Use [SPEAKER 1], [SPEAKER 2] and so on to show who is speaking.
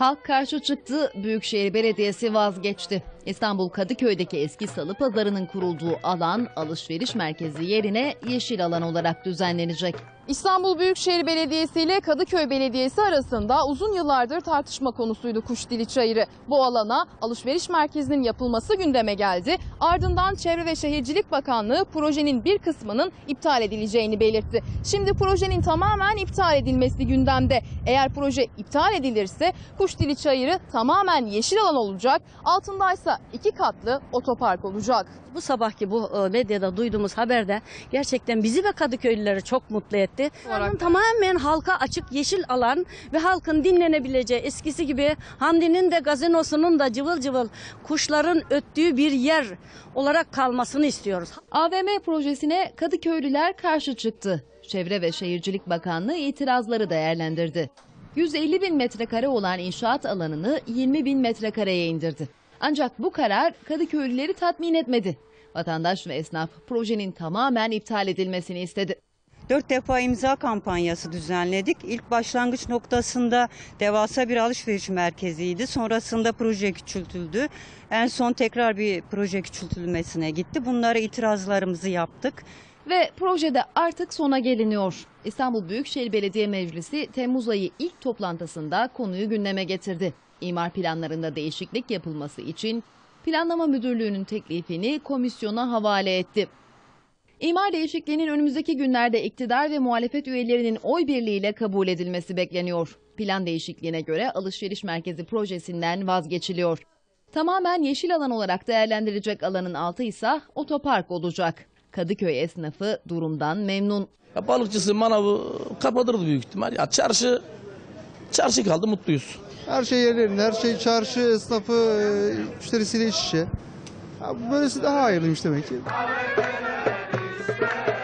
[SPEAKER 1] Halk karşı çıktı, Büyükşehir Belediyesi vazgeçti. İstanbul Kadıköy'deki eski salı pazarının kurulduğu alan alışveriş merkezi yerine yeşil alan olarak düzenlenecek.
[SPEAKER 2] İstanbul Büyükşehir Belediyesi ile Kadıköy Belediyesi arasında uzun yıllardır tartışma konusuydu Kuşdili Çayırı. Bu alana alışveriş merkezinin yapılması gündeme geldi. Ardından Çevre ve Şehircilik Bakanlığı projenin bir kısmının iptal edileceğini belirtti. Şimdi projenin tamamen iptal edilmesi gündemde. Eğer proje iptal edilirse Kuşdili Çayırı tamamen yeşil alan olacak. Altındaysa iki katlı otopark olacak.
[SPEAKER 3] Bu sabahki bu e, medyada duyduğumuz haberde gerçekten bizi ve Kadıköylüleri çok mutlu etti.
[SPEAKER 2] Olarak da.
[SPEAKER 3] Tamamen halka açık yeşil alan ve halkın dinlenebileceği eskisi gibi Hamdi'nin de gazinosunun da cıvıl cıvıl kuşların öttüğü bir yer olarak kalmasını istiyoruz.
[SPEAKER 1] AVM projesine Kadıköylüler karşı çıktı. Çevre ve Şehircilik Bakanlığı itirazları değerlendirdi. 150 bin metrekare olan inşaat alanını 20 bin metrekareye indirdi. Ancak bu karar Kadıköylüleri tatmin etmedi. Vatandaş ve esnaf projenin tamamen iptal edilmesini istedi.
[SPEAKER 4] Dört defa imza kampanyası düzenledik. İlk başlangıç noktasında devasa bir alışveriş merkeziydi. Sonrasında proje küçültüldü. En son tekrar bir proje küçültülmesine gitti. Bunlara itirazlarımızı yaptık.
[SPEAKER 1] Ve projede artık sona geliniyor. İstanbul Büyükşehir Belediye Meclisi Temmuz ayı ilk toplantısında konuyu gündeme getirdi. İmar planlarında değişiklik yapılması için Planlama Müdürlüğü'nün teklifini komisyona havale etti. İmar değişikliğinin önümüzdeki günlerde iktidar ve muhalefet üyelerinin oy birliğiyle kabul edilmesi bekleniyor. Plan değişikliğine göre alışveriş merkezi projesinden vazgeçiliyor. Tamamen yeşil alan olarak değerlendirilecek alanın altı ise otopark olacak. Kadıköy esnafı durumdan memnun.
[SPEAKER 5] Ya balıkçısı manavı kapatırdı büyük ihtimal. Ya çarşı çarşı kaldı mutluyuz.
[SPEAKER 6] Her şey yerlerinde, her şey çarşı esnafı, e, müşterisiyle iç içe. Ya Böylesi daha hayırlıymış demek ki. Christmas.